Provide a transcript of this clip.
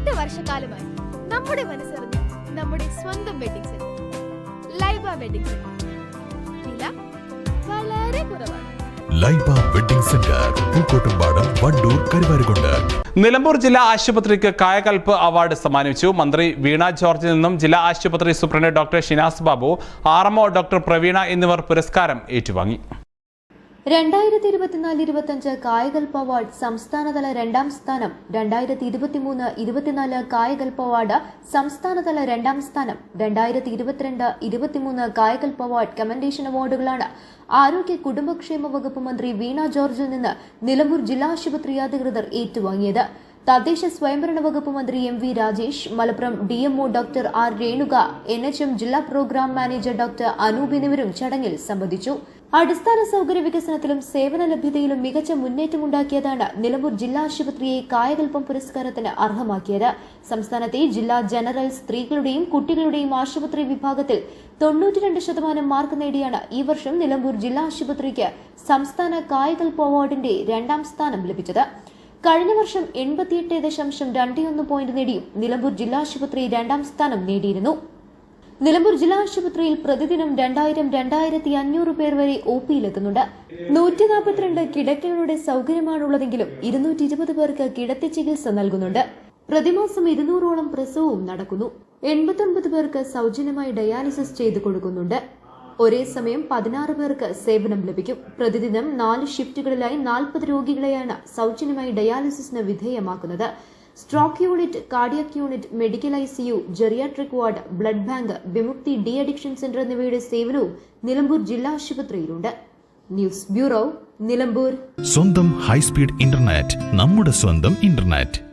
എട്ട് വർഷക്കാലമായി നമ്മുടെ മനസ്സറിഞ്ഞ് നമ്മുടെ സ്വന്തം wedding centre Laiba wedding centre വില വളരെ കുറവാണ്. Laiba wedding centre Pookkottumpadam Wandoor Karuvarakundu. Nilambur ജില്ലാ ആശുപത്രിക്ക് കായകൽപ്പ് അവാർഡ് സമ്മാനിച്ചു മന്ത്രി വീണ ജോർജിൽ നിന്നും ജില്ലാ ആശുപത്രി superintendent doctor Shinas Babu R doctor Praveena എന്നിവർ പുരസ്കാരം ഏറ്റുവാങ്ങി. രണ്ടായിരത്തി ഇരുപത്തിനാല് ഇരുപത്തഞ്ച് കായകൽപ്പ അവാർഡ് സംസ്ഥാനതല രണ്ടാം സ്ഥാനം രണ്ടായിരത്തി ഇരുപത്തിമൂന്ന് ഇരുപത്തിനാല് കായകൽപ്പ അവാർഡ് സംസ്ഥാനതല രണ്ടാം സ്ഥാനം രണ്ടായിരത്തി ഇരുപത്തിരണ്ട് ഇരുപത്തിമൂന്ന് കായകൽപ്പ അവാർഡ് കമന്റേഷൻ അവാർഡുകളാണ് ആരോഗ്യ കുടുംബക്ഷേമ വകുപ്പ് മന്ത്രി വീണ ജോർജിൽ നിന്ന് നിലമ്പൂർ ജില്ലാ ആശുപത്രി അധികൃതർ ഏറ്റുവാങ്ങിയത്. തദ്ദേശ സ്വയംഭരണ വകുപ്പ് മന്ത്രി M V Rajesh Malappuram D DMO doctor R Renuka N H M ജില്ലാ പ്രോഗ്രാം മാനേജർ ഡോക്ടർ അനൂപ് എന്നിവരും ചടങ്ങിൽ സംബന്ധിച്ചു. അടിസ്ഥാന സൗകര്യ വികസനത്തിലും സേവന ലഭ്യതയിലും മികച്ച മുന്നേറ്റമുണ്ടാക്കിയതാണ് നിലമ്പൂർ ജില്ലാ ആശുപത്രിയെ കായകൽപ്പം പുരസ്കാരത്തിന് അർഹമാക്കിയത്. സംസ്ഥാനത്തെ ജില്ലാ ജനറൽ സ്ത്രീകളുടെയും കുട്ടികളുടെയും ആശുപത്രി വിഭാഗത്തിൽ തൊണ്ണൂറ്റിരണ്ട് ശതമാനം മാർക്ക് നേടിയാണ് ഈ വർഷം നിലമ്പൂർ ജില്ലാ ആശുപത്രിക്ക് സംസ്ഥാന കായകൽപ്പ് അവാർഡിന്റെ രണ്ടാം സ്ഥാനം ലഭിച്ചത്. കഴിഞ്ഞ വർഷം എൺപത്തിയെട്ട് ദശാംശം രണ്ടൊന്ന് പോയിന്റ് നേടിയും നിലമ്പൂർ ജില്ലാ ആശുപത്രി രണ്ടാം സ്ഥാനം നേടിയിരുന്നു. നിലമ്പൂർ ജില്ലാ ആശുപത്രിയിൽ പ്രതിദിനം രണ്ടായിരം രണ്ടായിരത്തി അഞ്ഞൂറ് പേർ വരെ ഒ പിയിലെത്തുന്നുണ്ട്. നൂറ്റി നാൽപ്പത്തിരണ്ട് കിടക്കകളുടെ സൗകര്യമാണുള്ളതെങ്കിലും ഇരുന്നൂറ്റി ഇരുപത് പേർക്ക് കിടത്തി ചികിത്സ നൽകുന്നുണ്ട്. പ്രതിമാസം ഇരുന്നൂറോളം പ്രസവവും നടക്കുന്നു. എൺപത്തൊൻപത് പേർക്ക് സൗജന്യമായി ഡയാലിസിസ് ചെയ്തു കൊടുക്കുന്നുണ്ട്. ഒരേ സമയം പതിനാറ് പേർക്ക് സേവനം ലഭിക്കും. പ്രതിദിനം നാല് ഷിഫ്റ്റുകളിലായി നാൽപ്പത് രോഗികളെയാണ് സൗജന്യമായി ഡയാലിസിസിന് വിധേയമാക്കുന്നത്. Stroke unit cardiac unit medical ICU geriatric ward blood bank Vimukthi de addiction centre എന്നിവയുടെ സേവനവും നിലമ്പൂർ ജില്ലാ ആശുപത്രിയിലുണ്ട്. News bureau Nilambur. സ്വന്തം ഹൈസ്പീഡ് ഇന്റർനെറ്റ് നമ്മുടെ സ്വന്തം ഇന്റർനെറ്റ്.